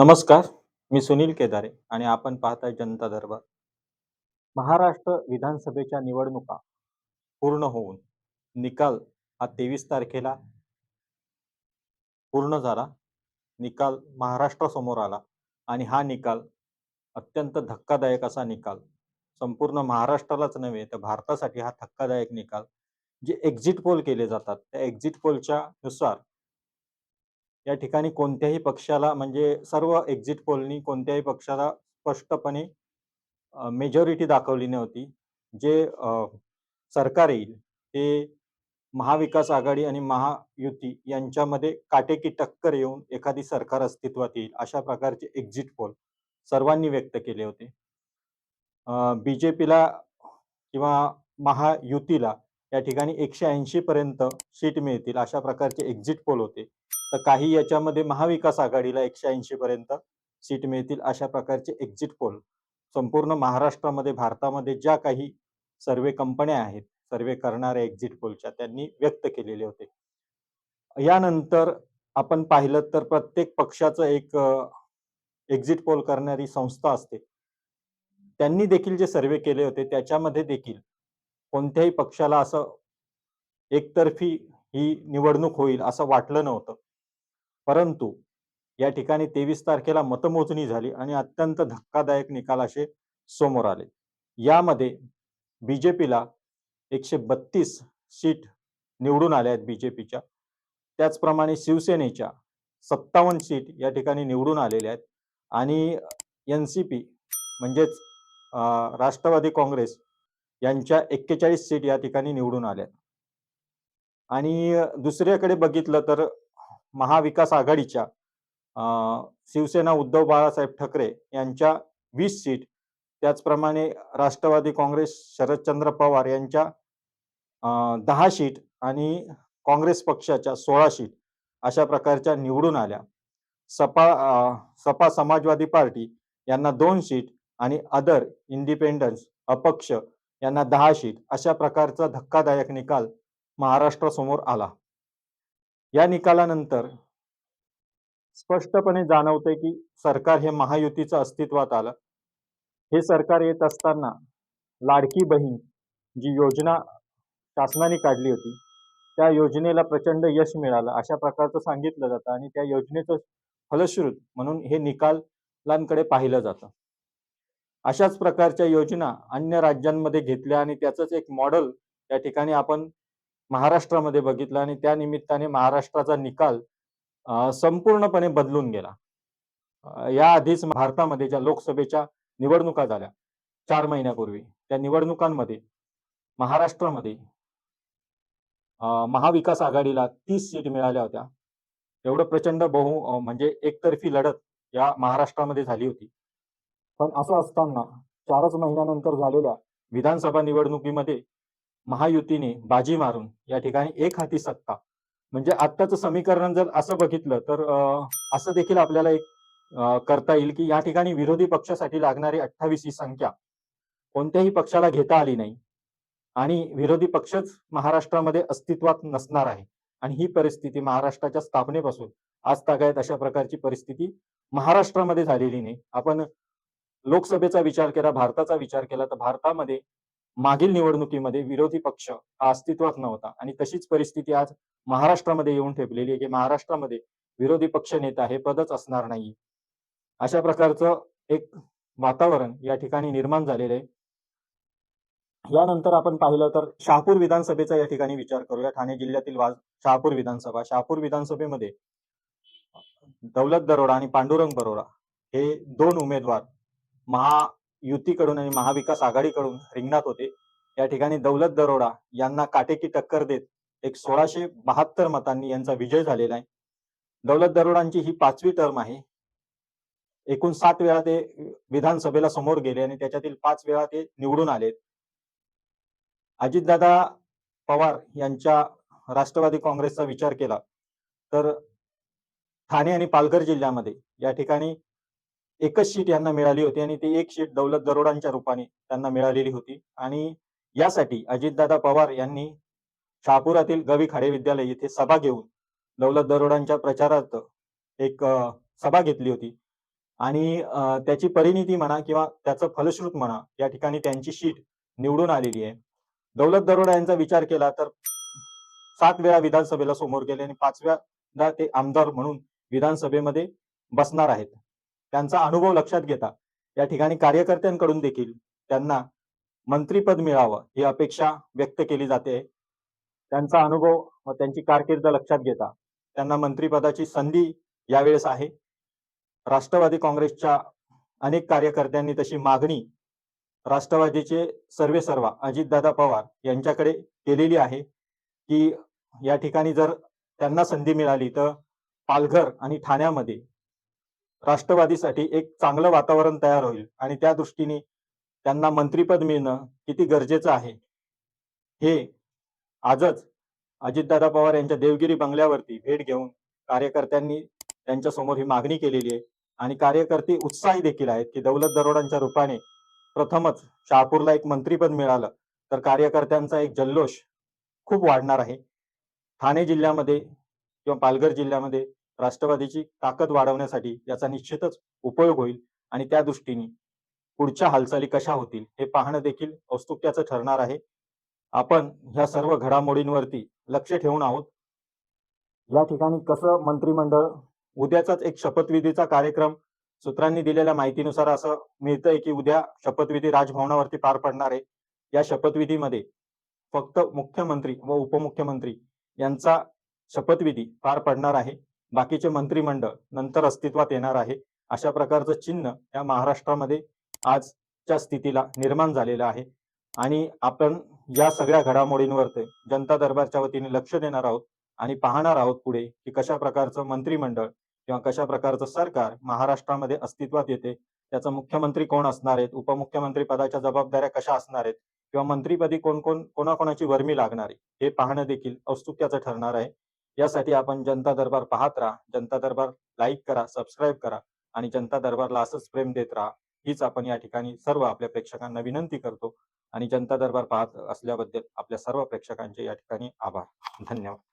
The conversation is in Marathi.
नमस्कार मी सुनील केदारे आणि आपण पाहताय जनता दरबार. महाराष्ट्र विधानसभेच्या निवडणुका पूर्ण होऊन निकाल हा तेवीस तारखेला पूर्ण झाला. निकाल महाराष्ट्रासमोर आला आणि हा निकाल अत्यंत धक्कादायक असा निकाल. संपूर्ण महाराष्ट्रालाच नव्हे तर भारतासाठी हा धक्कादायक निकाल. जे एक्झिट पोल केले जातात त्या एक्झिट पोलच्या नुसार या ठिकाणी कोणत्याही पक्षाला म्हणजे सर्व एक्झिट पोलनी कोणत्याही पक्षाला स्पष्टपणे मेजॉरिटी दाखवली नव्हती. जे सरकार येईल ते महाविकास आघाडी आणि महायुती यांच्यामध्ये काटेकी टक्कर येऊन एखादी सरकार अस्तित्वात येईल अशा प्रकारचे एक्झिट पोल सर्वांनी व्यक्त केले होते. बीजेपीला किंवा महायुतीला या ठिकाणी एकशे ऐंशी पर्यंत सीट मिळतील अशा प्रकारचे एक्झिट पोल होते. तर काही याच्यामध्ये महाविकास आघाडीला एकशे ऐंशी पर्यंत सीट मिळतील अशा प्रकारचे एक्झिट पोल संपूर्ण महाराष्ट्रामध्ये भारतामध्ये ज्या काही सर्वे कंपन्या आहेत सर्वे करणाऱ्या एक्झिट पोलच्या त्यांनी व्यक्त केलेले होते. यानंतर आपण पाहिलं तर प्रत्येक पक्षाचं एक एक्झिट पोल करणारी संस्था असते. त्यांनी देखील जे सर्वे केले होते त्याच्यामध्ये देखील कोणत्याही पक्षाला असं एकतर्फी ही निवडणूक होईल असं वाटलं नव्हतं. परंतु या ठिकाणी तेवीस तारखेला मतमोजणी झाली आणि अत्यंत धक्कादायक निकाल असे समोर आले. यामध्ये बीजेपीला एकशे बत्तीस सीट निवडून आल्या आहेत बीजेपीच्या. त्याचप्रमाणे शिवसेनेच्या सत्तावन्न सीट या ठिकाणी निवडून आलेल्या आहेत. आणि एन सी पी म्हणजेच राष्ट्रवादी काँग्रेस यांच्या एक्केचाळीस सीट या ठिकाणी निवडून आल्या आहेत. आणि दुसऱ्याकडे बघितलं तर महाविकास आघाडीच्या शिवसेना उद्धव बाळासाहेब ठाकरे यांच्या वीस सीट त्याचप्रमाणे राष्ट्रवादी काँग्रेस शरदचंद्र पवार यांच्या दहा सीट आणि काँग्रेस पक्षाच्या सोळा सीट अशा प्रकारच्या निवडून आल्या. सपा सपा समाजवादी पार्टी यांना दोन सीट आणि अदर इंडिपेंडन्स अपक्ष यांना दहा सीट अशा प्रकारचा धक्कादायक निकाल महाराष्ट्रासमोर आला. या निकालानंतर स्पष्टपणे जाणवते की सरकार हे महायुतीचं अस्तित्वात आलं. हे सरकार येत असताना लाडकी बहीण जी योजना शासनाने काढली होती त्या योजनेला प्रचंड यश मिळालं. अशा प्रकारचं सांगितलं जातं आणि त्या योजनेचं फलश्रुत म्हणून हे निकालांकडे पाहिलं जातं. अशाच प्रकारच्या योजना अन्य राज्यांमध्ये घेतल्या आणि त्याचंच एक मॉडेल या ठिकाणी आपण महाराष्ट्रामध्ये बघितलं आणि त्या निमित्ताने महाराष्ट्राचा निकाल संपूर्णपणे बदलून गेला. या आधीच भारतामध्ये ज्या लोकसभेच्या निवडणुका झाल्या चार महिन्यापूर्वी त्या निवडणुकांमध्ये महाराष्ट्रामध्ये महाविकास आघाडीला तीस सीट मिळाल्या होत्या. एवढं प्रचंड बहु म्हणजे एकतर्फी लढत या महाराष्ट्रामध्ये झाली होती. पण असं असताना चारच महिन्यानंतर झालेल्या विधानसभा निवडणुकीमध्ये महायुतीने बाजी मारून या ठिकाणी एक हाती सत्ता. म्हणजे आत्ताचं समीकरण जर असं बघितलं तर असं देखील आपल्याला एक करता येईल की या ठिकाणी विरोधी पक्षासाठी लागणारी अठ्ठावीस ही संख्या कोणत्याही पक्षाला घेता आली नाही आणि विरोधी पक्षच महाराष्ट्रामध्ये अस्तित्वात नसणार आहे. आणि ही परिस्थिती महाराष्ट्राच्या स्थापनेपासून आज तागायत अशा प्रकारची परिस्थिती महाराष्ट्रामध्ये झालेली नाही. आपण लोकसभेचा विचार केला भारताचा विचार केला तर भारतामध्ये मागील निवडणुकीमध्ये विरोधी पक्ष हा अस्तित्वात नव्हता. आणि तशीच परिस्थिती आज महाराष्ट्रामध्ये येऊन ठेपलेली आहे की महाराष्ट्रामध्ये विरोधी पक्ष नेता हे पदच असणार नाही अशा प्रकारचं एक वातावरण या ठिकाणी निर्माण झालेलं आहे. यानंतर आपण पाहिलं तर शहापूर विधानसभेचा या ठिकाणी विचार करूया. ठाणे जिल्ह्यातील वाज शहापूर विधानसभा शहापूर विधानसभेमध्ये दौलत दरोडा आणि पांडुरंग बरोडा हे दोन उमेदवार महायुतीकडून आणि महाविकास आघाडीकडून रिंगणात होते. या ठिकाणी दौलत दरोडा यांना काटेकी टक्कर देत एक सोळाशे बहात्तर मतांनी यांचा विजय झालेला आहे. दौलत दरोडांची ही पाचवी टर्म आहे. एकूण सात वेळा ते विधानसभेला समोर गेले आणि त्याच्यातील पाच वेळा ते निवडून आले. अजितदादा पवार यांच्या राष्ट्रवादी काँग्रेसचा विचार केला. तर ठाणे आणि पालघर जिल्ह्यामध्ये या ठिकाणी एकच सीट यांना मिळाली होती आणि ती एक सीट दौलत दरोडांच्या रूपाने त्यांना मिळालेली होती. आणि यासाठी अजितदादा पवार यांनी शहापुरातील गवी खाडे विद्यालय येथे सभा घेऊन दौलत दरोडांच्या प्रचारार्थ एक सभा घेतली होती. आणि त्याची परिणिती म्हणा किंवा त्याचं फलश्रुत म्हणा या ठिकाणी त्यांची शीट निवडून आलेली आहे. दौलत दरोडा यांचा विचार केला तर सात वेळा विधानसभेला समोर गेले आणि पाचव्यादा ते आमदार म्हणून विधानसभेमध्ये बसणार आहेत. त्यांचा अनुभव लक्षात घेता या ठिकाणी कार्यकर्त्यांकडून देखील त्यांना मंत्रीपद मिळावं ही अपेक्षा व्यक्त केली जाते. त्यांचा अनुभव व त्यांची कारकीर्द लक्षात घेता त्यांना मंत्रिपदाची संधी यावेळेस आहे. राष्ट्रवादी काँग्रेसच्या अनेक कार्यकर्त्यांनी तशी मागणी राष्ट्रवादीचे सर्वे सर्वा अजितदादा पवार यांच्याकडे केलेली आहे की या ठिकाणी जर त्यांना संधी मिळाली तर पालघर आणि ठाण्यामध्ये राष्ट्रवादीसाठी एक चांगलं वातावरण तयार होईल आणि त्या दृष्टीने त्यांना मंत्रीपद मिळणं किती गरजेचं आहे? हे आजच अजितदादा पवार यांच्या देवगिरी बंगल्यावरती भेट घेऊन कार्यकर्त्यांनी त्यांच्यासमोर ही मागणी केलेली आहे. आणि कार्यकर्ते उत्साही देखील आहेत की दौलत दरोडांच्या रूपाने प्रथमच शहापूरला एक मंत्रीपद मिळालं तर कार्यकर्त्यांचा एक जल्लोष खूप वाढणार आहे. ठाणे जिल्ह्यामध्ये किंवा पालघर जिल्ह्यामध्ये राष्ट्रवादीची ताकद वाढवण्यासाठी याचा निश्चितच उपयोग होईल. आणि त्या दृष्टीने पुढच्या हालचाली कशा होतील हे पाहणं देखील औस्तुक्याचं ठरणार आहे. आपण ह्या सर्व घडामोडींवरती लक्ष ठेवून आहोत. या ठिकाणी कसं मंत्रिमंडळ उद्याचाच एक शपथविधीचा कार्यक्रम सूत्रांनी दिलेल्या माहितीनुसार असं मिळतंय की उद्या शपथविधी राजभवनावरती पार पडणार आहे. या शपथविधीमध्ये फक्त मुख्यमंत्री व उपमुख्यमंत्री यांचा शपथविधी पार पडणार आहे. बाकीचे मंत्रिमंडळ नंतर अस्तित्वात येणार आहे. अशा प्रकारचं चिन्ह या महाराष्ट्रामध्ये आजच्या स्थितीला निर्माण झालेलं आहे. आणि आपण या सगळ्या घडामोडींवरती जनता दरबारच्या वतीने लक्ष देणार आहोत आणि पाहणार आहोत पुढे की कशा प्रकारचं मंत्रिमंडळ किंवा कशा प्रकारचं सरकार महाराष्ट्रामध्ये अस्तित्वात येते. त्याचं मुख्यमंत्री कोण असणार आहेत? उपमुख्यमंत्री पदाच्या जबाबदाऱ्या कशा असणार आहेत? किंवा मंत्रीपदी कोण कोण कोणाकोणाची वर्मी लागणार आहे? हे पाहणं देखील औत्सुक्याचं ठरणार आहे. यासाठी आपण जनता दरबार पाहत राहा. जनता दरबार लाईक करा सबस्क्राईब करा आणि जनता दरबारला असंच प्रेम देत राहा. हीच आपण या ठिकाणी सर्व आपल्या प्रेक्षकांना विनंती करतो. आणि जनता दरबार पाहत असल्याबद्दल आपल्या सर्व प्रेक्षकांचे या ठिकाणी आभार. धन्यवाद.